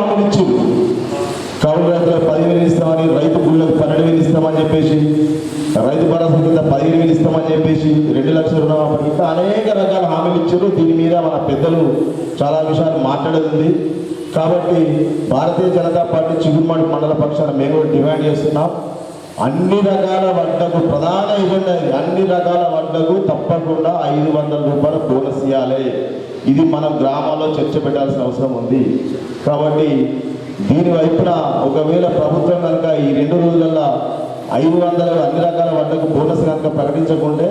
ఎన్నో కౌలు రైతులకు పదివేలు ఇస్తామని రైతు గుళ్ళకు పన్నెండు వేలు ఇస్తామని చెప్పేసి రైతు భరోసా కింద పదిహేను వేలు ఇస్తామని చెప్పేసి రెండు లక్షల రుణమాఫీ ఇంకా అనేక రకాల హామీలు ఇచ్చారు. దీని మీద మన పెద్దలు చాలా విషయాలు మాట్లాడేది కాబట్టి భారతీయ జనతా పార్టీ చిగురుమాడి మండల పక్షాన మేము కూడా డిమాండ్ చేస్తున్నాం. అన్ని రకాల వడ్డకు ప్రధాన ఎజెండా అన్ని రకాల వడ్డకు తప్పకుండా ఐదు వందల రూపాయలు బోనస్ ఇవ్వాలి. ఇది మనం గ్రామాల్లో చర్చ పెట్టాల్సిన అవసరం ఉంది. కాబట్టి దీని వైపున ఒకవేళ ప్రభుత్వం కనుక ఈ రెండు రోజులలో ఐదు వందల అన్ని రకాల వడ్డకు బోనస్ కనుక ప్రకటించకుంటే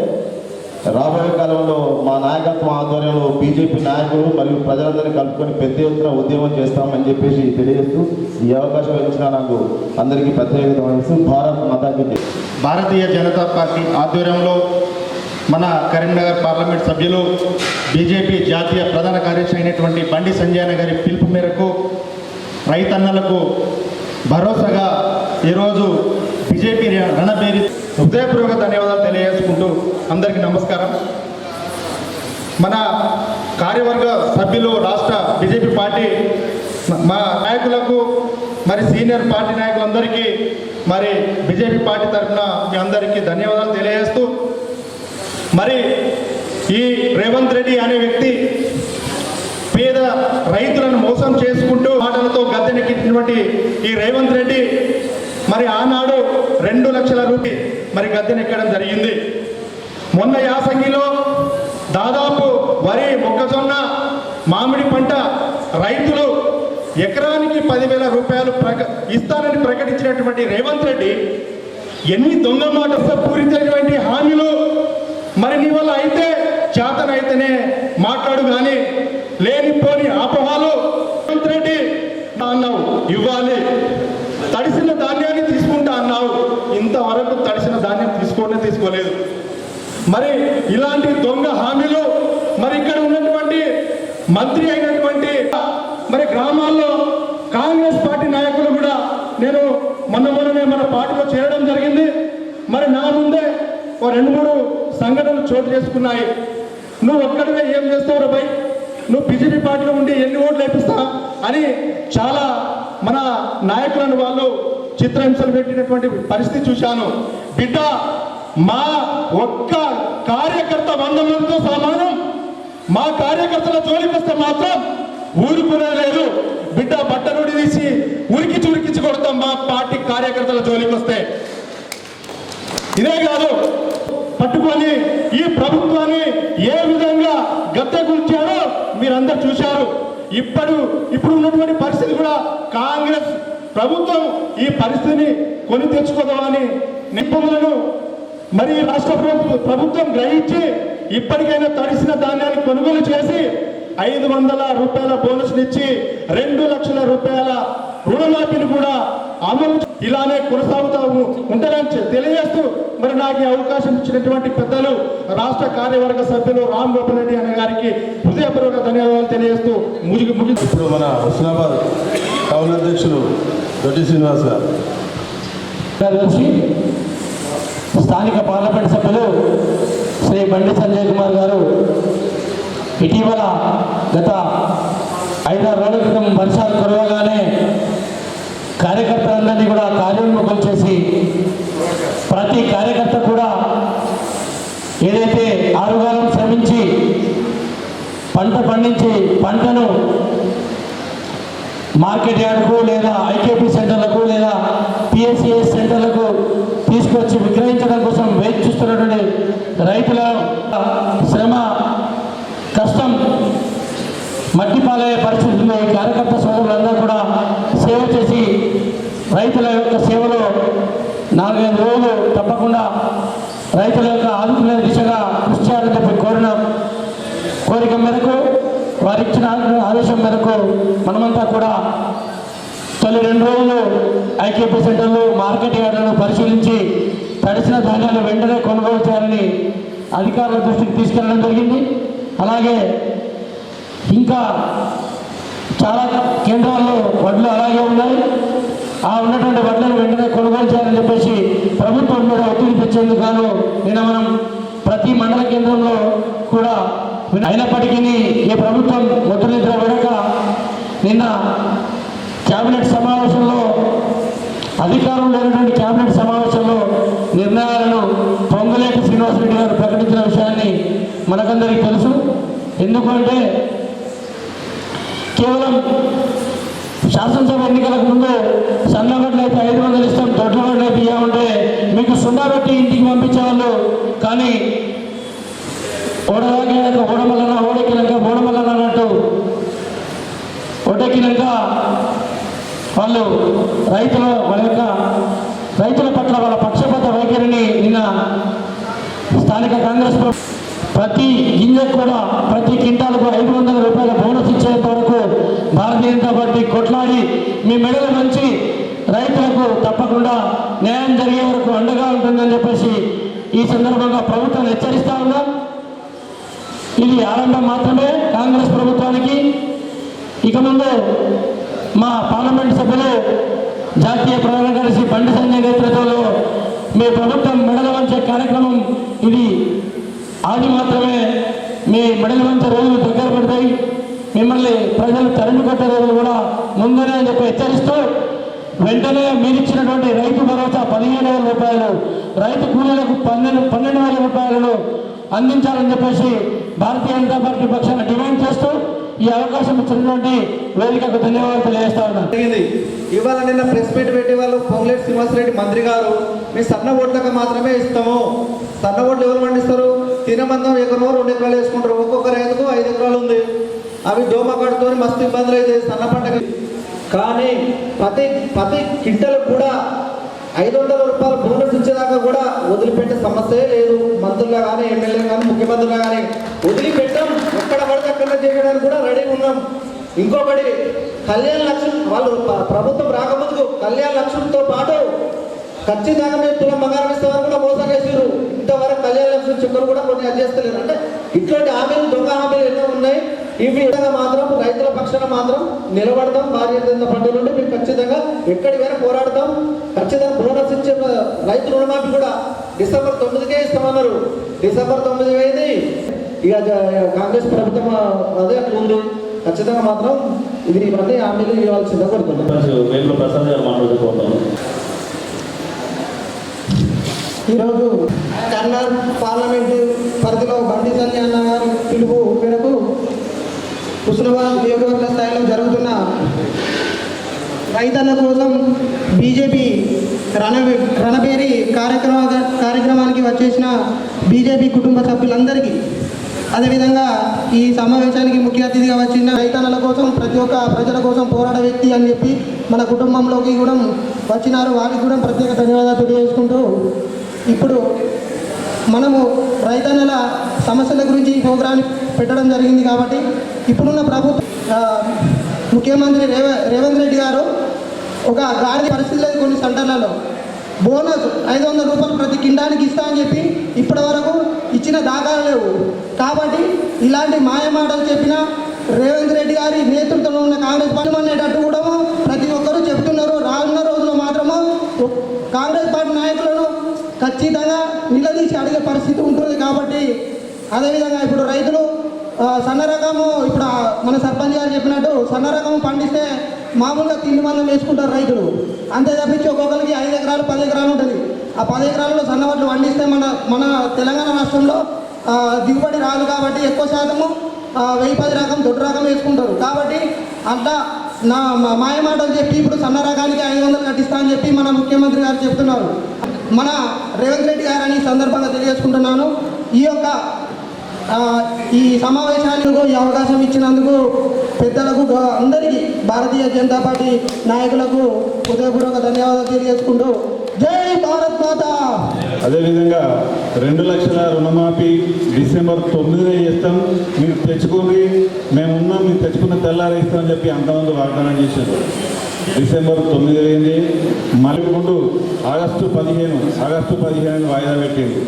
రాబోయే కాలంలో మా నాయకత్వం ఆధ్వర్యంలో బీజేపీ నాయకులు మరియు ప్రజలందరినీ కలుపుకొని పెద్ద ఎత్తున ఉద్యమం చేస్తామని చెప్పేసి తెలియజేస్తూ ఈ అవకాశం ఇచ్చిన నాకు అందరికీ ప్రత్యేకత వహిస్తూ భారత్ మాతాకి భారతీయ జనతా పార్టీ ఆధ్వర్యంలో మన కరీంనగర్ పార్లమెంట్ సభ్యులు బీజేపీ జాతీయ ప్రధాన కార్యదర్శి అయినటువంటి బండి సంజయన గారి పిలుపు మేరకు రైతన్నలకు భరోసాగా ఈరోజు బీజేపీ రణబేరి హృదయపూర్వక ధన్యవాదాలు తెలియజేసుకుంటూ అందరికీ నమస్కారం. మన కార్యవర్గ సభ్యులు రాష్ట్ర బీజేపీ పార్టీ మా నాయకులకు మరి సీనియర్ పార్టీ నాయకులందరికీ మరి బీజేపీ పార్టీ తరఫున మీ అందరికీ ధన్యవాదాలు తెలియజేస్తూ మరి ఈ రేవంత్ రెడ్డి అనే వ్యక్తి పేద రైతులను మోసం చేసుకుంటూ మాటలతో గద్దెనెక్కినటువంటి ఈ రేవంత్ రెడ్డి మరి ఆనాడు రెండు లక్షల రూపాయి మరి గద్దెనెక్కడం జరిగింది. మొన్న యాసంగిలో దాదాపు వరి మొక్కజొన్న మామిడి పంట రైతులు ఎకరానికి పదివేల రూపాయలు ప్రక ఇస్తానని ప్రకటించినటువంటి రేవంత్ రెడ్డి ఎన్ని దొంగ మాట పూరించినటువంటి హామీలు మరి నీ వల్ల అయితే చేతనైతేనే మాట్లాడు కానీ లేనిపోని అపోహాలు. రెడ్డి అన్నావు ఇవ్వాలి. తడిసిన ధాన్యాన్ని తీసుకుంటా అన్నావు. ఇంతవరకు తడిసిన ధాన్యం తీసుకోనే తీసుకోలేదు. మరి ఇలాంటి దొంగ హామీలు మరి ఇక్కడ ఉన్నటువంటి మంత్రి అయినటువంటి మరి గ్రామాల్లో కాంగ్రెస్ పార్టీ నాయకులు కూడా నేను మొన్న మొన్ననే మన పార్టీలో చేరడం జరిగింది. మరి నా ముందే ఓ రెండు మూడు సంఘటనలు చోటు చేసుకున్నాయి. నువ్వు ఒక్కడివే ఏం చేస్తావు రా నువ్వు బీజేపీ పార్టీలో ఉండి ఎన్ని ఓట్లు వేపిస్తా అని చాలా మన నాయకులను వాళ్ళు చిత్రహింసలు పెట్టినటువంటి పరిస్థితి చూశాను. బిడ్డ మా ఒక్క కార్యకర్త వంద మందితో సమానం. మా కార్యకర్తల జోలికొస్తే మాత్రం ఊరుకునే లేదు. బిడ్డ బట్టనుడి తీసి ఉరికి చురికించి కొడతాం మా పార్టీ కార్యకర్తల జోలికి వస్తే. ఇదే కాదు పట్టుకొని ఈ ప్రభుత్వాన్ని ఏ విధంగా గద్దెగుంచారో మీరందరూ చూశారు. ఇప్పుడు ఇప్పుడు ఉన్నటువంటి పరిస్థితి కూడా కాంగ్రెస్ ప్రభుత్వం ఈ పరిస్థితిని కొని తెచ్చుకోదామని నిపుణులను మరి రాష్ట్ర ప్రభుత్వం గ్రహించి ఇప్పటికైనా తడిసిన ధాన్యాన్ని కొనుగోలు చేసి ఐదు వందల రూపాయల బోనస్ ఇచ్చి రెండు లక్షల రూపాయల రుణమాఫీని కూడా అమలు ఇలానే కొనసాగుతూ ఉంటారని తెలియజేస్తూ మరి నాకు ఈ అవకాశం ఇచ్చినటువంటి పెద్దలు రాష్ట్ర కార్యవర్గ సభ్యులు రామ్ గోపాల్ రెడ్డి అనే గారికి హృదయపూర్వక ధన్యవాదాలు తెలియజేస్తూ ముగికి ముగి ఇప్పుడు మన హుస్నాబాద్ టౌన్ అధ్యక్షులు దొడ్డి శ్రీనివాస్ గారు. స్థానిక పార్లమెంట్ సభ్యులు శ్రీ బండి సంజయ్ కుమార్ గారు ఇటీవల గత ఐదారు రోజుల క్రితం వర్షాలు కురవగానే కార్యకర్తలందరినీ కూడా కార్యోన్ముఖం చేసి ప్రతి కార్యకర్త కూడా ఏదైతే ఆరుగాలం శ్రమించి పంట పండించి పంటను మార్కెట్ యార్డ్కు లేదా ఐకేపీ సెంటర్లకు లేదా పిఎస్సిఎస్ సెంటర్లకు తీసుకొచ్చి విక్రయించడం కోసం వేచి చూస్తున్నటువంటి రైతుల శ్రమ కష్టం మట్టిపాలయ్యే పరిస్థితుల్లో ఈ కార్యకర్త సోదరులందరూ కూడా సేవ చేసి రైతుల యొక్క సేవలో నాలుగైదు రోజులు తప్పకుండా రైతుల యొక్క ఆదుకునే దిశగా కృషి చేయాలని చెప్పి కోరిన కోరిక మేరకు వారు ఇచ్చిన ఆదేశం మేరకు మనమంతా కూడా తొలి రెండు రోజులు ఐకేపీ సెంటర్లు మార్కెట్ యార్డులను పరిశీలించి తడిసిన ధాన్యాలు వెంటనే కొనుగోలు చేయాలని అధికారుల దృష్టికి తీసుకెళ్ళడం జరిగింది. అలాగే ఇంకా చాలా కేంద్రాల్లో వడ్లు అలాగే ఉన్నాయి. ఆ ఉన్నటువంటి వడ్లను వెంటనే కొనుగోలు చేయాలని చెప్పేసి ప్రభుత్వం మీద ఒత్తిడి తెచ్చేందుకు గాను నిన్న మనం ప్రతి మండల కేంద్రంలో కూడా అయినప్పటికీ ఈ ప్రభుత్వం ముద్రనిద్ర విడక నిన్న కేబినెట్ సమావేశంలో అధికారం లేనటువంటి కేబినెట్ సమావేశంలో నిర్ణయాలను పొంగులేటి శ్రీనివాసరెడ్డి గారు ప్రకటించిన విషయాన్ని మనకందరికీ తెలుసు. ఎందుకంటే కేవలం శాసనసభ ఎన్నికలకు ముందు సన్నగడ్డలు అయితే ఐదు వందలు ఇస్తాం దొడ్లగడ్డలు అయితే ఇవ్వమంటే మీకు సున్నా పెట్టి ఇంటికి పంపించేవాళ్ళు. కానీ ఓడదాకినాక ఓడమల్లన ఓడెక్కినాక ఓడమల్లన అన్నట్టు ఓటెక్కినాక వాళ్ళు రైతుల వాళ్ళ యొక్క రైతుల పట్ల వాళ్ళ పక్షపాత వైఖరిని నిన్న స్థానిక కాంగ్రెస్ ప్రతి గింజకు కూడా ప్రతి కింటాలకు ఐదు వందల రూపాయల బోనస్ ఇచ్చేంత వరకు భారతీయ జనతా పార్టీ కొట్లాడి మీ మెడల నుంచి రైతులకు తప్పకుండా న్యాయం జరిగే వరకు అండగా ఉంటుందని చెప్పేసి ఈ సందర్భంగా ప్రభుత్వం హెచ్చరిస్తా ఉన్నాం ఇది ఆరంభం మాత్రమే కాంగ్రెస్ ప్రభుత్వానికి. ఇక ముందు మా పార్లమెంట్ సభ్యులు జాతీయ ప్రధాన కార్యదర్శి బండి సంజయ్ నేతృత్వంలో మీ ప్రభుత్వం మెడల వంచే కార్యక్రమం ఇది. ఆది మాత్రమే మీ మెడల వంచే రోజులు దగ్గర పడతాయి. మిమ్మల్ని ప్రజలు తరిమి కొట్టే కూడా ముందునే అని చెప్పి హెచ్చరిస్తూ వెంటనే మీరిచ్చినటువంటి రైతు భరోసా పదిహేను వేల రూపాయలు రైతు కూలీలకు పన్నెండు పన్నెండు వేల రూపాయలను అందించాలని చెప్పేసి భారతీయ జనతా పార్టీ పక్షాన డిమాండ్ చేస్తూ ఈ అవకాశం ఇచ్చినటువంటి వేదికకు ధన్యవాదాలు తెలియజేస్తా ఉన్నాను. ఇవాళ నిన్న ప్రెస్ మీట్ పెట్టి వాళ్ళు పొంగులేటి శ్రీనివాసరెడ్డి మంత్రి గారు మీ సన్న ఓట్లకు మాత్రమే ఇస్తాము. సన్న ఓట్లు ఎవరు పండిస్తారు? తినమందం ఎకరమో రెండు ఎకరాలు వేసుకుంటారు. ఒక్కొక్క రైతుకు ఐదు ఎకరాలు ఉంది. అవి దోమ కడుతూ మస్తు ఇబ్బందులు అయితే సన్న పంటకి కానీ ప్రతి ప్రతి కింటలు కూడా ఐదు వందల రూపాయలు బోనస్ ఇచ్చేదాకా కూడా వదిలిపెట్టే సమస్యే లేదు. మంత్రులు కానీ ఎమ్మెల్యే కానీ ముఖ్యమంత్రులు కానీ వదిలిపెట్టాం. ఎక్కడ పడితే అక్కడ చేయడానికి కూడా రెడీగా ఉన్నాం. ఇంకొకటి కళ్యాణ లక్ష్యం వాళ్ళు ప్రభుత్వం రాకముందుకు కళ్యాణ లక్ష్యంతో పాటు ఖచ్చితంగా మేము తులం బంగారం ఇస్తామని కూడా మోసం చేసారు ఇంతవరకు కళ్యాణ లక్ష్మి చెక్కులు కూడా కొన్ని అది అంటే ఇట్లాంటి హామీలు దొంగ హామీలు ఎన్నో ఉన్నాయి. ఇవి విధంగా మాత్రం రైతుల పక్షాన మాత్రం నిలబడతాం. భార్య జనతా పార్టీ నుండి మేము ఖచ్చితంగా ఎక్కడికైనా పోరాడతాం. ఖచ్చితంగా బోనస్ ఇచ్చే రైతు రుణమాఫీ కూడా డిసెంబర్ తొమ్మిదికే ఇస్తామన్నారు. డిసెంబర్ తొమ్మిది అయింది. ఇక కాంగ్రెస్ ప్రభుత్వం అదే అట్లా ఉంది. ఖచ్చితంగా మాత్రం ఇది ఇవన్నీ హామీలు ఇవ్వాల్సిందిగా కోరుతున్నాం. ప్రసాద్ గారు మాట్లాడుకోవడం ఈరోజు కర్నాల్ పార్లమెంటు పరిధిలో బండి సంజయ్ అన్న పిలుపు మేరకు హుస్నాబాద్ నియోజకవర్గ స్థాయిలో జరుగుతున్న రైతన్న కోసం బీజేపీ రణ రణబేరి కార్యక్రమ కార్యక్రమానికి వచ్చేసిన బీజేపీ కుటుంబ సభ్యులందరికీ అదేవిధంగా ఈ సమావేశానికి ముఖ్య అతిథిగా వచ్చిన రైతన్నల కోసం ప్రతి ఒక్క ప్రజల కోసం పోరాట వ్యక్తి అని చెప్పి మన కుటుంబంలోకి కూడా వచ్చినారు. వారికి కూడా ప్రత్యేక ధన్యవాదాలు తెలియజేసుకుంటూ ఇప్పుడు మనము రైతన్నల సమస్యల గురించి ఈ ప్రోగ్రాం పెట్టడం జరిగింది కాబట్టి ఇప్పుడున్న ప్రభుత్వ ముఖ్యమంత్రి రేవ రేవంత్ రెడ్డి గారు ఒక గాడి పరిస్థితి లేదు కొన్ని సెంటర్లలో. బోనస్ ఐదు వందల రూపాయలు ప్రతి కిండానికి ఇస్తా అని చెప్పి ఇప్పటి వరకు ఇచ్చిన దాఖలు లేవు. కాబట్టి ఇలాంటి మాయ మాటలు చెప్పిన రేవంత్ రెడ్డి గారి నేతృత్వంలో ఉన్న కాంగ్రెస్ పార్టీ అనేటట్టు కూడా ప్రతి ఒక్కరూ చెప్తున్నారు. రానున్న రోజుల్లో మాత్రము కాంగ్రెస్ పార్టీ నాయకులను ఖచ్చితంగా నిలదీసి అడిగే పరిస్థితి ఉంటుంది కాబట్టి అదేవిధంగా ఇప్పుడు రైతులు సన్న రకము ఇప్పుడు మన సర్పంచ్ గారు చెప్పినట్టు సన్న రకము పండిస్తే మామూలుగా తిండి మందం వేసుకుంటారు రైతులు. అంతే తప్పించి ఒక్కొక్కరికి ఐదు ఎకరాలు పది ఎకరాలు ఉంటుంది. ఆ పది ఎకరాలలో సన్నవడ్లు పండిస్తే మన మన తెలంగాణ రాష్ట్రంలో దిగుబడి రాదు కాబట్టి ఎక్కువ శాతము వెయ్యి పది రకం దొడ్డు రకం వేసుకుంటారు. కాబట్టి అట్లా నా మాయమాటలు చెప్పి ఇప్పుడు సన్న రకానికి ఐదు వందలు కట్టిస్తా అని చెప్పి మన ముఖ్యమంత్రి గారు చెప్తున్నారు. మన రేవంత్ రెడ్డి గారని సందర్భంగా తెలియజేసుకుంటున్నాను. ఈ యొక్క ఈ సమావేశానికి ఈ అవకాశం ఇచ్చినందుకు పెద్దలకు అందరికీ భారతీయ జనతా పార్టీ నాయకులకు హృదయపూర్వక ధన్యవాదాలు తెలియజేసుకుంటూ జై భారత్ మాత! అదేవిధంగా రెండు లక్షల రుణమాఫీ డిసెంబర్ తొమ్మిదిన చేస్తాం. మీరు తెచ్చుకోండి. మేము ఉన్నాం మీరు తెచ్చుకున్న తెల్లారేస్తామని చెప్పి అంతమంది వాగ్దానం చేశారు. డిసెంబర్ తొమ్మిది అయింది. మలుపుకుంటూ ఆగస్టు పదిహేను ఆగస్టు పదిహేను వాయిదా పెట్టింది.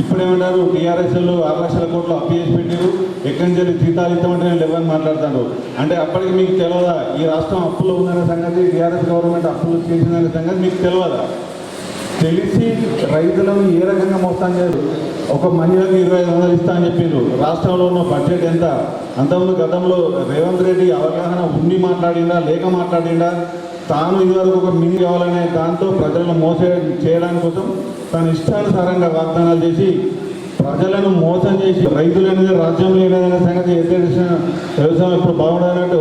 ఇప్పుడేమంటారు టీఆర్ఎస్ఎల్లో ఆరు లక్షల కోట్లు అప్పు చేసి పెట్టారు. ఎక్కడి నుంచి వెళ్ళి జీతాలు ఇస్తామంటే నేను లేవని మాట్లాడతాడు అంటే అప్పటికి మీకు తెలియదా ఈ రాష్ట్రం అప్పులో ఉందనే సంగతి టీఆర్ఎస్ గవర్నమెంట్ అప్పులు చేసిందనే సంగతి మీకు తెలియదా తెలిసి రైతులను ఏ రకంగా మోస్తాం లేదు ఒక మహిళకు ఇరవై ఐదు వందలు ఇస్తా అని చెప్పిండ్రు రాష్ట్రంలో ఉన్న బడ్జెట్ ఎంత? అంతకుముందు గతంలో రేవంత్ రెడ్డి అవగాహన ఉండి మాట్లాడిండా లేక మాట్లాడిండా? తాను ఇదివరకు ఒక మినీ కావాలనే దాంతో ప్రజలను మోసే చేయడానికి కోసం తన ఇష్టానుసారంగా వాగ్దానాలు చేసి ప్రజలను మోసం చేసి రైతులు అనేది రాజ్యం లేదనే సంగతి ఎత్తేసిన వ్యవసాయం ఇప్పుడు బాగుండనట్టు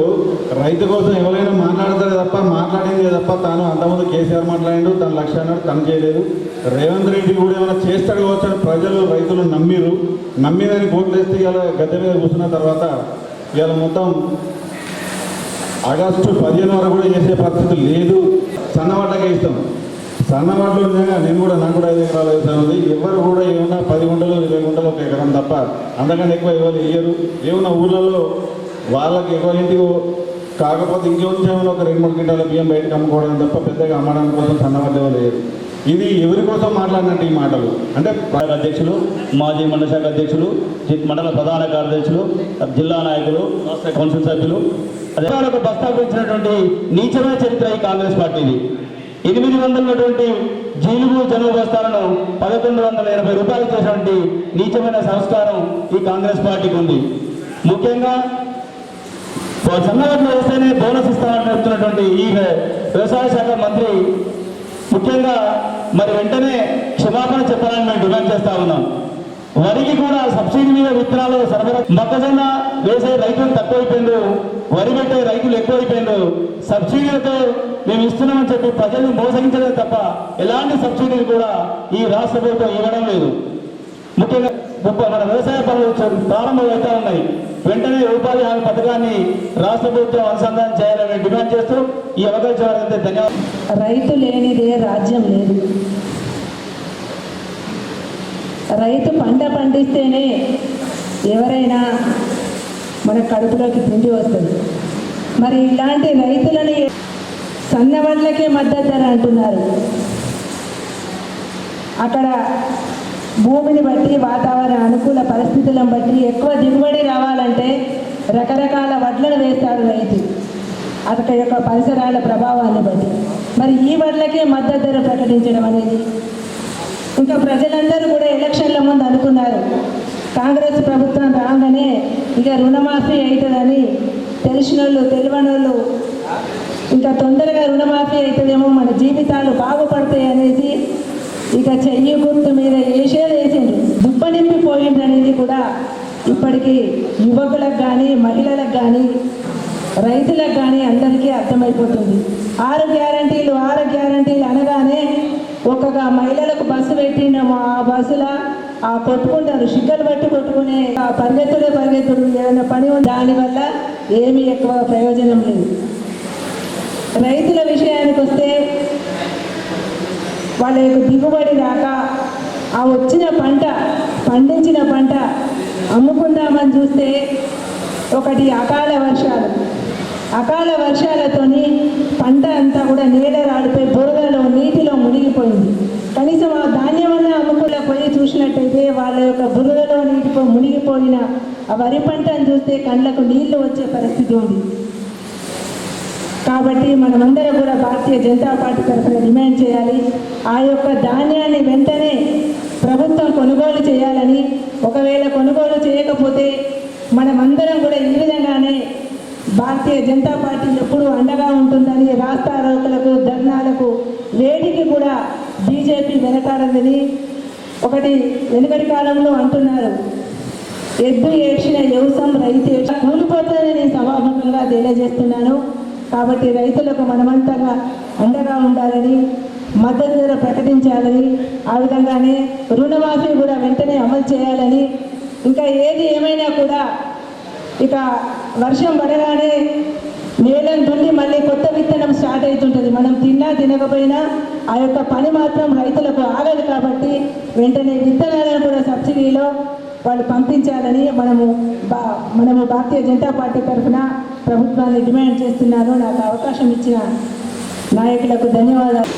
రైతు కోసం ఎవరైనా మాట్లాడతారు తప్ప మాట్లాడిందే తప్ప తాను అంతకుముందు కేసీఆర్ మాట్లాడిండు తన లక్ష్యాన్ని తను చేయలేదు. రేవంత్ రెడ్డి కూడా ఏమైనా చేస్తాడు కావచ్చు అని ప్రజలు రైతులు నమ్మిరు. నమ్మిదని ఓట్లు వేస్తే ఇవాళ గద్దె మీద కూర్చున్న తర్వాత ఇవాళ మొత్తం ఆగస్టు పదిహేను వరకు కూడా చేసే పరిస్థితి లేదు. సన్నవాటకే ఇస్తాం సన్నవాటలో నిజంగా నేను కూడా నాకు కూడా ఐదు ఎకరాలు వ్యవసాయం ఉంది. ఎవరు కూడా ఏమన్నా పది గుంటలు ఇరవై గుంటలు ఒక ఎకరం తప్ప అంతకంటే ఎక్కువ ఎవరు వేయరు ఏమన్నా ఊళ్ళలో వాళ్ళకి ఎవరింటి కాకపోతే ఇంకేమో ఒక రెండు మూడు గింటల బియ్యం బయటకు అమ్ముకోవడం తప్ప పెద్దగా అమ్మడానికి కోసం సన్నవాళ్ళు ఎవరు లేరు. ఇది ఎవరి కోసం మాట్లాడినట్టు ఈ మాటలు? అంటే అధ్యక్షులు మాజీ మండల శాఖ అధ్యక్షులు మండల ప్రధాన కార్యదర్శులు జిల్లా నాయకులు రాష్ట్ర కౌన్సిల్ సభ్యులు అదే ప్రస్తావించినటువంటి నీచమైన చరిత్ర ఈ కాంగ్రెస్ పార్టీది. ఎనిమిది వందల ఉన్నటువంటి జీలుగు జనుగు బస్తాలను పదకొండు వందల ఎనభై రూపాయలు చేసినటువంటి నీచమైన సంస్కారం ఈ కాంగ్రెస్ పార్టీకి ఉంది. ముఖ్యంగా సన్నగట్లు వేస్తేనే బోనస్ ఇస్తామని చెప్తున్నటువంటి ఈ వ్యవసాయ శాఖ మంత్రి ముఖ్యంగా మరి వెంటనే క్షమాపణ చెప్పాలని మేము డిమాండ్ చేస్తా ఉన్నాం. వరికి కూడా సబ్సిడీ మీద విత్తనాలు సరఫరా మొక్కజొన్న వేసే రైతులు తక్కువైపోయిండు వరి పెట్టే రైతులు ఎక్కువైపోయిండు సబ్సిడీలతో మేము ఇస్తున్నామని చెప్పి ప్రజలు మోసగించలేదు తప్ప ఎలాంటి సబ్సిడీలు కూడా ఈ రాష్ట్ర ప్రభుత్వం ఇవ్వడం లేదు. ముఖ్యంగా ముప్పై మన వ్యవసాయ పనులు ప్రారంభమవుతా ఉన్నాయి. వెంటనే ఉపాధి హామీ పథకాన్ని రాష్ట్ర ప్రభుత్వం అనుసంధానం చేయాలని డిమాండ్ చేస్తూ ఈ అవకాశం ధన్యవాదాలు. రైతు లేనిదే రాజ్యం లేదు. రైతు పంట పండిస్తేనే ఎవరైనా మన కడుపులోకి తిండి వస్తుంది. మరి ఇలాంటి రైతులని సన్నవడ్లకే మద్దతు ధర అంటున్నారు. అక్కడ భూమిని బట్టి వాతావరణ అనుకూల పరిస్థితులను బట్టి ఎక్కువ దిగుబడి రావాలంటే రకరకాల వడ్లను వేస్తాడు రైతు. అతని యొక్క పరిసరాల ప్రభావాన్ని బట్టి. మరి ఈ వడ్లకే మద్దతు ధర ప్రకటించడం అనేది ఇంకా ప్రజలందరూ కూడా ఎలక్షన్ల ముందు అనుకున్నారు. కాంగ్రెస్ ప్రభుత్వం రాగానే ఇక రుణమాఫీ అవుతుందని తెలిసిన వాళ్ళు తెలియని వాళ్ళు ఇంకా తొందరగా రుణమాఫీ అవుతుందేమో మన జీవితాలు బాగుపడతాయి అనేసి ఇక చెయ్యి గుర్తు మీద వేసేది వేసిండ్రు. దుప్పనింపిపోయింది అనేది కూడా ఇప్పటికీ యువకులకు కానీ మహిళలకు కానీ రైతులకు కానీ అందరికీ అర్థమైపోతుంది. ఆరు గ్యారంటీలు ఆరు గ్యారంటీలు అనగానే ఒక్కొక్క మహిళలకు బస్సు పెట్టినాము ఆ బస్సుల ఆ కొట్టుకుంటారు షిగ్గలు పట్టి కొట్టుకునే ఆ పరిగెత్తుడే పరిగెత్తుడు ఏమైనా పని దానివల్ల ఏమీ ఎక్కువ ప్రయోజనం లేదు. రైతుల విషయానికి వస్తే వాళ్ళ యొక్క దిగుబడి రాక ఆ వచ్చిన పంట పండించిన పంట అమ్ముకుందామని చూస్తే ఒకటి అకాల వర్షాలు. అకాల వర్షాలతోని పంట అంతా కూడా నేల రాడిపోయి బురదలో నీటిలో మునిగిపోయింది. కనీసం ఆ ధాన్యమన్న అమ్ముకులా పోయి చూసినట్టయితే వాళ్ళ యొక్క బురదలో నీటిపో మునిగిపోయిన ఆ వరి పంటను చూస్తే కళ్ళకు నీళ్ళు వచ్చే పరిస్థితి ఉంది. కాబట్టి మనమందరం కూడా భారతీయ జనతా పార్టీ తరఫున డిమాండ్ చేయాలి. ఆ యొక్క ధాన్యాన్ని వెంటనే ప్రభుత్వం కొనుగోలు చేయాలని. ఒకవేళ కొనుగోలు చేయకపోతే మనమందరం కూడా ఈ విధంగానే భారతీయ జనతా పార్టీ ఎప్పుడూ అండగా ఉంటుందని రాస్తారోకలకు ధర్నాలకు వేడికి కూడా బీజేపీ వెనకాడదని ఒకటి వెనుకటి కాలంలో అంటున్నారు. ఎద్దు ఏడ్చిన వ్యవసాయం రైతు ఏడ్చిన కూలిపోతుందని నేను సభాముఖంగా తెలియజేస్తున్నాను. కాబట్టి రైతులకు మనమంతగా అండగా ఉండాలని మద్దతు ధర ప్రకటించాలని ఆ విధంగానే రుణమాఫీ కూడా వెంటనే అమలు చేయాలని ఇంకా ఏది ఏమైనా కూడా ఇక వర్షం పడగానే నేలను దున్ని మళ్ళీ కొత్త విత్తనం స్టార్ట్ అవుతుంటుంది. మనం తిన్నా తినకపోయినా ఆ యొక్క పని మాత్రం రైతులకు ఆగదు కాబట్టి వెంటనే విత్తనాలను కూడా సబ్సిడీలో వాళ్ళు పంపించాలని మనము బా మనము భారతీయ జనతా పార్టీ తరఫున ప్రభుత్వాన్ని డిమాండ్ చేస్తున్నాను. నాకు అవకాశం ఇచ్చిన నాయకులకు ధన్యవాదాలు.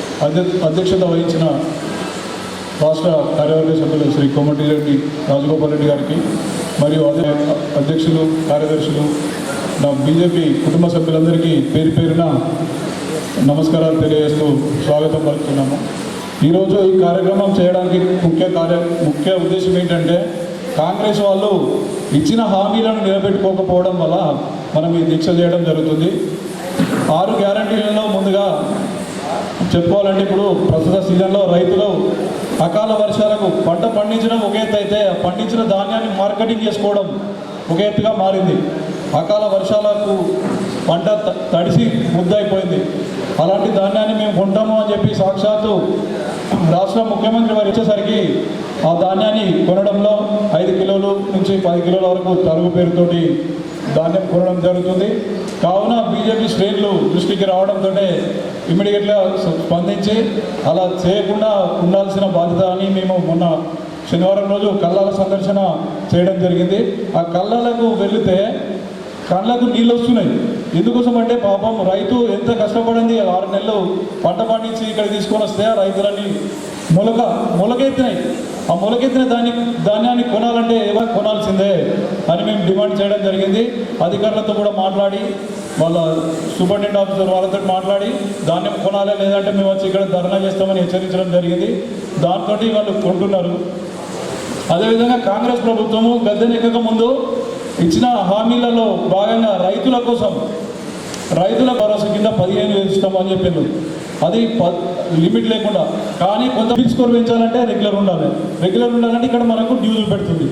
అధ్యక్షత వహించిన రాష్ట్ర కార్యవర్గ సభ్యులు శ్రీ కోమటిరెడ్డి రాజగోపాల్ రెడ్డి గారికి మరియు అదే అధ్యక్షులు కార్యదర్శులు నా బీజేపీ కుటుంబ సభ్యులందరికీ పేరు పేరున నమస్కారాలు తెలియజేస్తూ స్వాగతం పలుకుతున్నాము. ఈరోజు ఈ కార్యక్రమం చేయడానికి ముఖ్య కార్య ముఖ్య ఉద్దేశం ఏంటంటే కాంగ్రెస్ వాళ్ళు ఇచ్చిన హామీలను నిలబెట్టుకోకపోవడం వల్ల మనం ఈ దీక్ష చేయడం జరుగుతుంది. ఆరు గ్యారంటీలలో ముందుగా చెప్పుకోవాలంటే ఇప్పుడు ప్రస్తుత సీజన్లో రైతులు అకాల వర్షాలకు పంట పండించడం ఒక ఎత్తు అయితే పండించిన ధాన్యాన్ని మార్కెటింగ్ చేసుకోవడం ఒక ఎత్తుగా మారింది. అకాల వర్షాలకు పంట త- తడిసి ముద్దయిపోయింది. అలాంటి ధాన్యాన్ని మేము కొంటాము అని చెప్పి సాక్షాత్తు రాష్ట్ర ముఖ్యమంత్రి వారు ఇచ్చేసరికి ఆ ధాన్యాన్ని కొనడంలో ఐదు కిలోలు నుంచి పది కిలోల వరకు తరుగు పేరుతోటి ధాన్యం కొనడం జరుగుతుంది. కావున బీజేపీ శ్రేణులు దృష్టికి రావడంతో ఇమీడియట్గా స్పందించి అలా చేయకుండా ఉండాల్సిన బాధ్యత అని మేము మొన్న శనివారం రోజు కళ్ళాల సందర్శన చేయడం జరిగింది. ఆ కళ్ళాలకు వెళితే కళ్ళకు నీళ్ళు వస్తున్నాయి. ఎందుకోసం అంటే పాపం రైతు ఎంత కష్టపడింది ఆరు నెలలు పంట పండించి ఇక్కడ తీసుకొని వస్తే ఆ రైతులని మొలక మొలకెత్తినాయి. ఆ మొలకెత్తిన దాని ధాన్యాన్ని కొనాలంటే ఏవో కొనాల్సిందే అని మేము డిమాండ్ చేయడం జరిగింది. అధికారులతో కూడా మాట్లాడి వాళ్ళ సూపరింటెండెంట్ ఆఫీసర్ వాళ్ళతో మాట్లాడి ధాన్యం కొనాలి లేదంటే మేము వచ్చి ఇక్కడ ధర్నా చేస్తామని హెచ్చరించడం జరిగింది. దాంతో వాళ్ళు కొంటున్నారు. అదేవిధంగా కాంగ్రెస్ ప్రభుత్వము గద్దెనెక్కక ముందు ఇచ్చిన హామీలలో భాగంగా రైతుల కోసం రైతుల భరోసా కింద పదిహేను వేలు ఇస్తామని చెప్పిండు అది ప లిమిట్ లేకుండా. కానీ కొంత ఫిక్స్ స్కోర్ పెంచాలంటే రెగ్యులర్ ఉండాలి. రెగ్యులర్ ఉండాలంటే ఇక్కడ మనకు డ్యూజులు పెడుతుంది.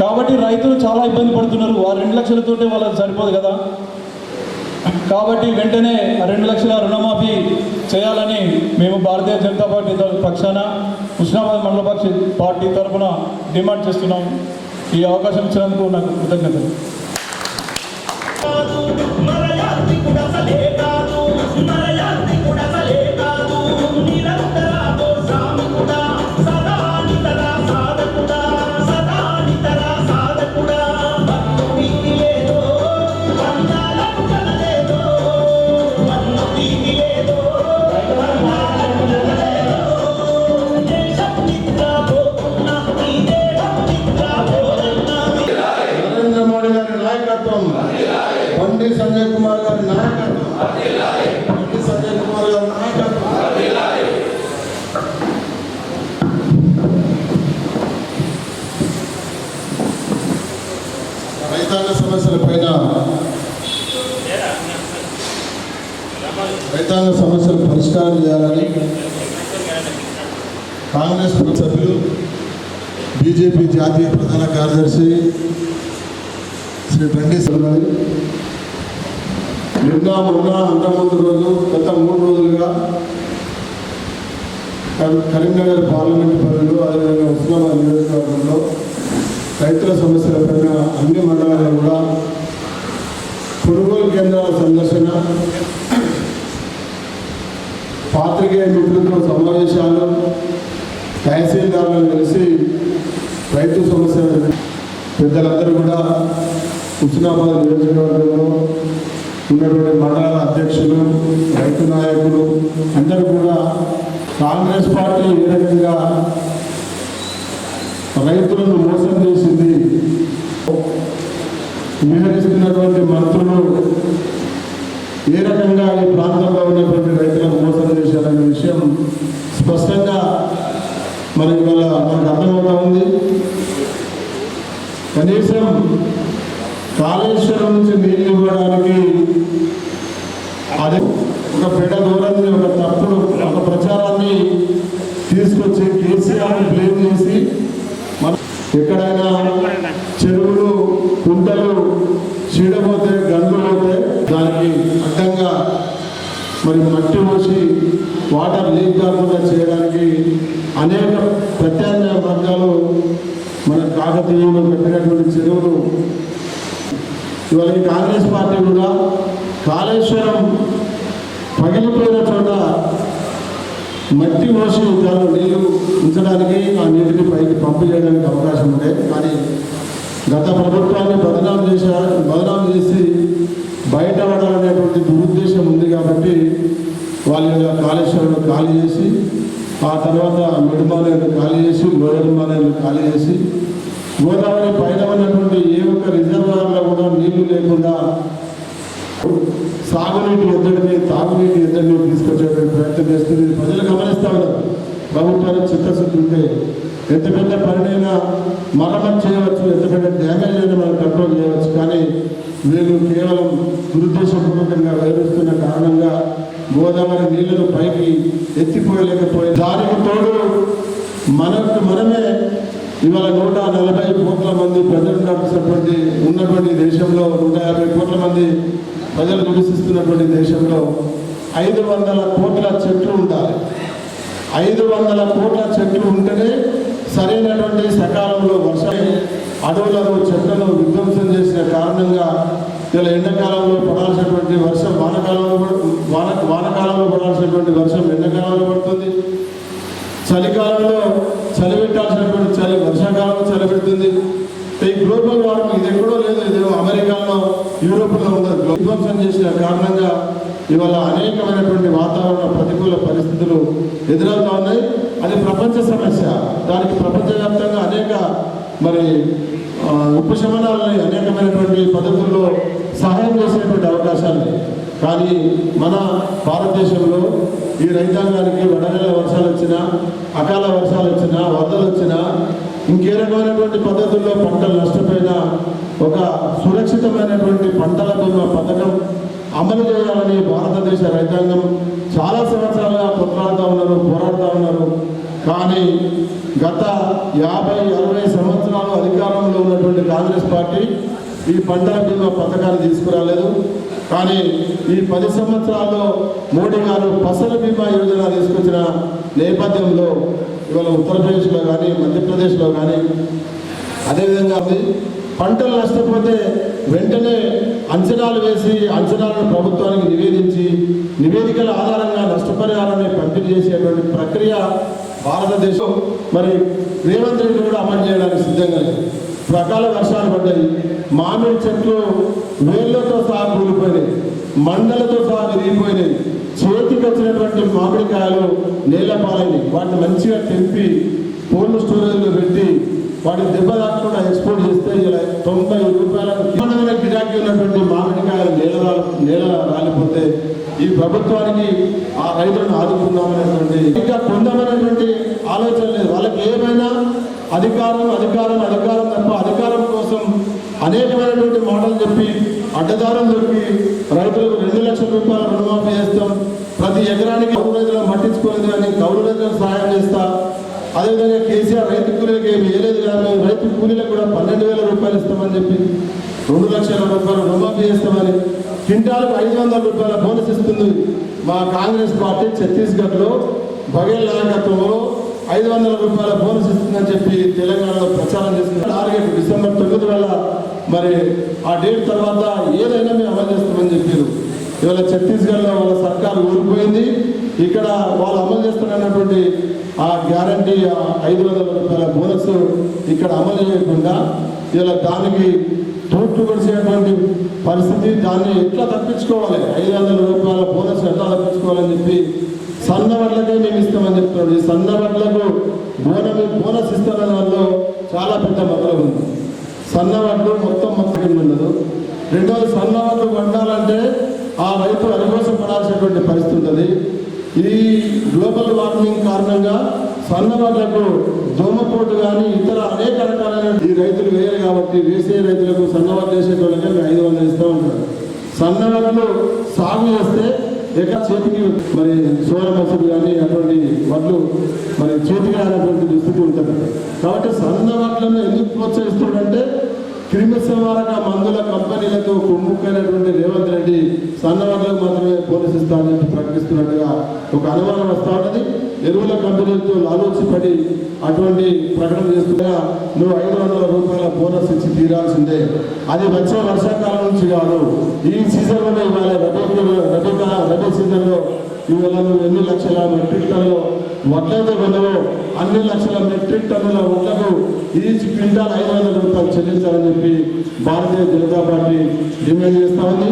కాబట్టి రైతులు చాలా ఇబ్బంది పడుతున్నారు. ఆ రెండు లక్షలతోటే వాళ్ళకి సరిపోదు కదా. కాబట్టి వెంటనే ఆ రెండు లక్షల రుణమాఫీ చేయాలని మేము భారతీయ జనతా పార్టీ పక్షాన హుస్నాబాద్ మండల పక్ష పార్టీ తరఫున డిమాండ్ చేస్తున్నాం. ఈ అవకాశం ఇచ్చినందుకు నాకు కృతజ్ఞతలు. సమస్యల పైన రైతాంగ సమస్యలు పరిష్కారం చేయాలని కాంగ్రెస్ సభ్యులు బీజేపీ జాతీయ ప్రధాన కార్యదర్శి శ్రీ బండి సర్వరి నిన్న మొన్న అంతకుముందు రోజు గత మూడు రోజులుగా కరీంనగర్ పార్లమెంట్ పరిధిలో అదేవిధంగా ఉస్మానాబాద్ నియోజకవర్గంలో రైతుల సమస్యలపైన అన్ని మండలాల్లో కూడా కొనుగోలు కేంద్రాల సందర్శన పాత్రికేయ మిత్రులతో సమావేశాలు తహసీల్దారులను కలిసి రైతు సమస్యలు పెద్దలందరూ కూడా హుస్నాబాద్ నియోజకవర్గంలో ఉన్నటువంటి మండలాల అధ్యక్షులు రైతు నాయకులు అందరూ కూడా కాంగ్రెస్ పార్టీ ఏ రకంగా రైతులను మోసం చేసింది. విహరిస్తున్నటువంటి మంత్రులు ఏ రకంగా ఈ ప్రాంతంలో ఉన్నటువంటి రైతులను మోసం చేశారనే విషయం స్పష్టంగా మరి ఇవాళ మనకు అర్థమవుతా ఉంది. కనీసం కాళేశ్వరం నుంచి నీళ్ళు ఇవ్వడానికి అదే ఒక పెద్ద దూరాన్ని ఒక తప్పుడు ఒక ప్రచారాన్ని తీసుకొచ్చి కేసీఆర్ బ్లేమ్ చేసి మన ఎక్కడైనా చెరువులు కుంటలు చీడపోతే గండ్లు పోతే దానికి అడ్డంగా మరి మట్టి పోసి వాటర్ లీక్ కాకుండా చేయడానికి అనేక ప్రత్యామ్నాయ మార్గాలు మన కాకతీయులు పెట్టినటువంటి ఇవాళ కాంగ్రెస్ పార్టీ కూడా కాళేశ్వరం పగిలిపోయిన చోట మట్టి మోసి దానిలో నీళ్ళు ఉంచడానికి ఆ నీటిని పైకి పంపు చేయడానికి అవకాశం ఉండే. కానీ గత ప్రభుత్వాన్ని బదనాం చేశారు బదనాం చేసి బయటపడాలనేటువంటి దురుద్దేశం ఉంది కాబట్టి వాళ్ళ యొక్క కాళేశ్వరం ఖాళీ చేసి ఆ తర్వాత మిడుమానేరు ఖాళీ చేసి గోడమానేరు ఖాళీ చేసి గోదావరి పైన ఉన్నటువంటి ఏ ఒక్క రిజర్వాయర్లో కూడా నీళ్ళు లేకుండా సాగునీటి ఎద్దడిని తాగునీటి ఎద్దడిని తీసుకొచ్చేటువంటి ప్రయత్నం చేస్తుంది. ప్రజలు గమనిస్తా ఉన్నారు. ప్రభుత్వానికి చిత్తశుద్ధి ఉంటే ఎంత పెద్ద పనినైనా మరమ్మతు చేయవచ్చు ఎంత పెద్ద డ్యామేజ్ అయినా మనం కంట్రోల్ చేయవచ్చు. కానీ వీళ్ళు కేవలం దురుద్దేశపూర్వకంగా వ్యవహరిస్తున్న కారణంగా గోదావరి నీళ్ళను పైకి ఎత్తిపోయలేకపోయి దానికి తోడు మనకు మనమే ఇవాళ నూట నలభై కోట్ల మంది ప్రజలు నడిచినటువంటి ఉన్నటువంటి దేశంలో నూట యాభై కోట్ల మంది ప్రజలు నివసిస్తున్నటువంటి దేశంలో ఐదు వందల కోట్ల చెట్లు ఉండాలి. ఐదు వందల కోట్ల చెట్లు ఉంటేనే సరైనటువంటి సకాలంలో వర్షం అడవులను చెట్లను విధ్వంసం చేసిన కారణంగా ఇలా ఎండాకాలంలో పడాల్సినటువంటి వర్షం వానకాలంలో వాన వానకాలంలో పడాల్సినటువంటి వర్షం ఎండాకాలంలో పడుతుంది. చలికాలంలో చలి పెట్టాల్సినటువంటి చలి వర్షాకాలంలో చలి పెడుతుంది ఈ గ్లోబల్ వార్మింగ్ ఇది ఎక్కడో లేదు ఇది అమెరికాలో యూరోప్లో ఉన్న విధ్వంసం చేసిన కారణంగా ఇవాళ అనేకమైనటువంటి వాతావరణ ప్రతికూల పరిస్థితులు ఎదురవుతా ఉన్నాయి. అది ప్రపంచ సమస్య. దానికి ప్రపంచవ్యాప్తంగా అనేక మరి ఉపశమనాలని అనేకమైనటువంటి పద్ధతుల్లో సహాయం చేసేటువంటి అవకాశాలు కానీ మన భారతదేశంలో ఈ రైతాంగానికి వడగల వర్షాలు వచ్చినా అకాల వర్షాలు వచ్చినా వరదలు వచ్చినా ఇంకే రకమైనటువంటి పద్ధతుల్లో పంటలు నష్టపోయినా ఒక సురక్షితమైనటువంటి పంటల బీమా పథకం అమలు చేయాలని భారతదేశ రైతాంగం చాలా సంవత్సరాలుగా కొట్లాడుతూ ఉన్నారు పోరాడుతూ ఉన్నారు. కానీ గత యాభై అరవై సంవత్సరాలు అధికారంలో ఉన్నటువంటి కాంగ్రెస్ పార్టీ ఈ పంటల బీమా పథకాన్ని తీసుకురాలేదు. కానీ ఈ పది సంవత్సరాల్లో మోడీ గారు ఫసల్ బీమా యోజన తీసుకొచ్చిన నేపథ్యంలో ఇవాళ ఉత్తరప్రదేశ్లో కానీ మధ్యప్రదేశ్లో కానీ అదేవిధంగా ఉంది. పంటలు నష్టపోతే వెంటనే అంచనాలు వేసి అంచనాలను ప్రభుత్వానికి నివేదించి నివేదికల ఆధారంగా నష్టపరిహారాన్ని పంపిణీ చేసేటువంటి ప్రక్రియ భారతదేశం. మరి రేవంత్ రెడ్డి కూడా అమలు చేయడానికి సిద్ధంగా లేదు. రకాల వర్షాలు పడ్డాయి. మామిడి చెట్లు వేళ్ళతో సహా కూలిపోయినాయి. మండలతో సహా విరిగిపోయినాయి. చేతికి వచ్చినటువంటి మామిడికాయలు నేల పాలైనవి వాటిని మంచిగా తెంపి కోల్డ్ స్టోరేజ్లో పెట్టి వాటిని దెబ్బ తాకుండా ఎక్స్పోర్ట్ చేస్తే ఇలా తొంభై రూపాయల విమానమైన గిరాకీ ఉన్నటువంటి మామిడికాయలు నేల నేల రాలిపోతే ఈ ప్రభుత్వానికి ఆ రైతులను ఆదుకుందామనేటువంటి ఇంకా పొందామనేటువంటి ఆలోచన లేదు. వాళ్ళకి ఏమైనా అధికారం అధికారం అధికారం తప్ప అధికారం కోసం అనేకమైనటువంటి మాటలు చెప్పి అడ్డదారం చెప్పి రైతులకు రెండు లక్షల రూపాయల రుణమాఫీ చేస్తాం. ప్రతి ఎకరానికి కౌలు రైతులను పట్టించుకోలేదు కానీ కౌలు రైతులకు సహాయం చేస్తా. అదేవిధంగా కేసీఆర్ రైతు కూలీలకు ఏమి వేయలేదు కానీ రైతు కూలీలకు కూడా పన్నెండు వేల రూపాయలు ఇస్తామని చెప్పి రెండు లక్షల రూపాయలు రుణమాఫీ చేస్తామని క్వింటాలకు ఐదు వందల రూపాయల బోనస్ ఇస్తుంది మా కాంగ్రెస్ పార్టీ ఛత్తీస్గఢ్లో బగేల్ నాయకత్వంలో ఐదు వందల రూపాయల బోనస్ ఇస్తుందని చెప్పి తెలంగాణలో ప్రచారం చేస్తుంది టార్గెట్ డిసెంబర్ తొమ్మిది వేల మరి ఆ డేట్ తర్వాత ఏదైనా మేము అమలు చేస్తామని చెప్పారు. ఇవాళ ఛత్తీస్గఢ్లో వాళ్ళ సర్కారు ఊడిపోయింది ఇక్కడ వాళ్ళు అమలు చేస్తున్నటువంటి ఆ గ్యారంటీ ఐదు వందల రూపాయల బోనస్ ఇక్కడ అమలు చేయకుండా ఇలా దానికి తోట్లు కొడిసేటువంటి పరిస్థితి దాన్ని ఎట్లా తప్పించుకోవాలి? ఐదు వందల రూపాయల బోనస్ ఎట్లా తప్పించుకోవాలని చెప్పి సన్న వడ్లకే మేము ఇస్తామని చెప్తున్నాడు. ఈ సన్న వడ్లకు బోనం బోనస్ ఇస్తున్న దానిలో చాలా పెద్ద మొదలు ఉంది. సన్న వడ్లు మొత్తం మొత్తం ఉండదు. రెండోది సన్న వడ్లు వండాలంటే ఆ రైతు అనుకోసం పడాల్సినటువంటి పరిస్థితి ఉంటుంది. ఈ గ్లోబల్ వార్మింగ్ కారణంగా సన్న వడ్లకు దోమపోటు కానీ ఇతర అనేక రకాలైన ఈ రైతులు వేయరు కాబట్టి వేసే రైతులకు సన్న వడ్లు వేసేటోళ్ళకే ఐదు వందలు ఇస్తూ ఉంటారు. సన్న వడ్లు సాగు చేస్తే ఎక చేతికి మరి సోర మసూరు కానీ అటువంటి వడ్లు మరి చేతికి రానటువంటి దుస్థితి ఉంటుంది కాబట్టి సన్న వడ్లను ఎందుకు ప్రోత్సహిస్తున్నాడంటే క్రిమి సంహారక మందుల కంపెనీలతో కుమ్ముకైనటువంటి రేవంత్ రెడ్డి సన్న వడ్లకు మాత్రమే పోలీసు ఇస్తానని ప్రకటిస్తున్నట్టుగా ఒక అనుమానం వస్తూ ఉన్నది. ఎరువుల కంపెనీలతో లాలోచిపడి అటువంటి ప్రకటన చేస్తున్నా నువ్వు ఐదు వందల రూపాయల బోనస్ ఇచ్చి తీరాల్సిందే. అది వచ్చే వర్షాకాలం నుంచి కాదు. ఈ సీజన్లోనే ఇవాళ రబీ రబీ సీజన్లో ఇవాళ నువ్వు ఎన్ని లక్షల మెట్రిక్ టన్నులు వడ్లైతే వెళ్ళవో అన్ని లక్షల మెట్రిక్ టన్నుల వడ్లకు ఈచ్ క్వింటాల్ ఐదు వందల రూపాయలు చెల్లించాలని చెప్పి భారతీయ జనతా పార్టీ డిమాండ్ చేస్తా ఉంది.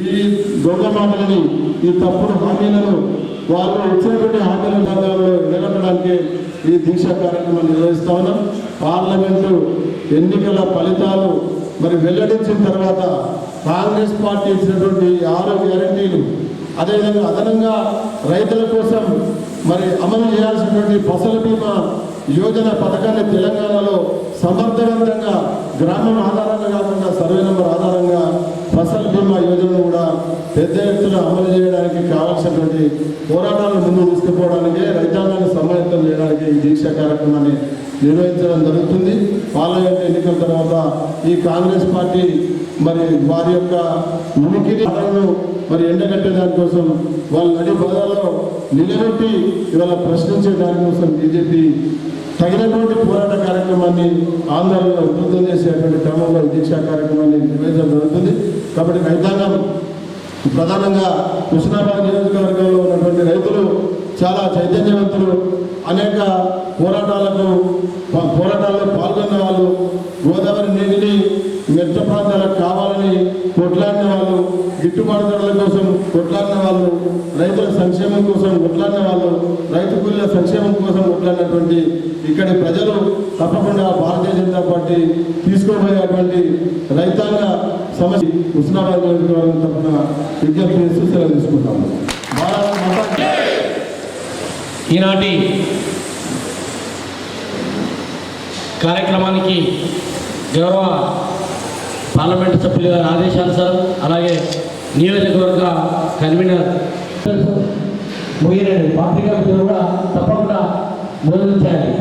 ఈ దొంగ మాటలని ఈ తప్పుడు హామీలను వాళ్ళు ఇచ్చినటువంటి హామీల రంగంలో నిలబడడానికి ఈ దీక్ష కార్యక్రమం నిర్వహిస్తా ఉన్నాం. పార్లమెంటు ఎన్నికల ఫలితాలు మరి వెల్లడించిన తర్వాత కాంగ్రెస్ పార్టీ ఇచ్చినటువంటి ఆరు గ్యారంటీలు అదేవిధంగా అదనంగా రైతుల కోసం మరి అమలు చేయాల్సినటువంటి ఫసల్ బీమా యోజన పథకాన్ని తెలంగాణలో సమర్థవంతంగా గ్రామం ఆధారంగా కాకుండా సర్వే నెంబర్ ఆధారంగా ఫసల్ బీమా యోజనను చేయడానికి కావాల్సినటువంటి పోరాటాలను ముందు తీసుకుపోవడానికి రైతాంగాన్ని సమాయత్తం చేయడానికి ఈ దీక్ష కార్యక్రమాన్ని నిర్వహించడం జరుగుతుంది. పార్లమెంట్ ఎన్నికల తర్వాత ఈ కాంగ్రెస్ పార్టీ మరి వారి యొక్క ఉనికిని మరి ఎండగట్టే దానికోసం వాళ్ళ నడి బదాల్లో నిలబెట్టి ఇవాళ ప్రశ్నించే దానికోసం బీజేపీ తగినటువంటి పోరాట కార్యక్రమాన్ని ఆందోళన ఉధృతం చేసేటువంటి క్రమంలో ఈ దీక్షా కార్యక్రమాన్ని నిర్వహించడం జరుగుతుంది. కాబట్టి రైతాంగం ప్రధానంగా కృష్ణాబాద్ నియోజకవర్గంలో ఉన్నటువంటి రైతులు చాలా చైతన్యవంతులు. అనేక పోరాటాలకు పోరాటాల్లో పాల్గొన్న వాళ్ళు గోదావరి నీటిని మెట్ట ప్రాంతాలకు కావాలని కొట్లాడిన వాళ్ళు గిట్టుబాటు ధరల కోసం కొట్లాడిన వాళ్ళు రైతుల సంక్షేమం కోసం కొట్లాడిన వాళ్ళు రైతు కూలీల సంక్షేమం కోసం కొట్లాడినటువంటి ఇక్కడి ప్రజలు తప్పకుండా భారతీయ జనతా పార్టీ తీసుకోబోయేటువంటి రైతాంగ సమస్య ఉస్మానాబాద్ నియోజకవర్గం తరఫున విజ్ఞప్తి చేస్తూ సెలవు తీసుకుంటాము. ఈనాటి కార్యక్రమానికి గౌరవ పార్లమెంటు సభ్యులు గారి ఆదేశానుసారం అలాగే నియోజకవర్గ కన్వీనర్ ముగిరేడు పాత్రికా కూడా తప్పకుండా భోజనం చేయాలి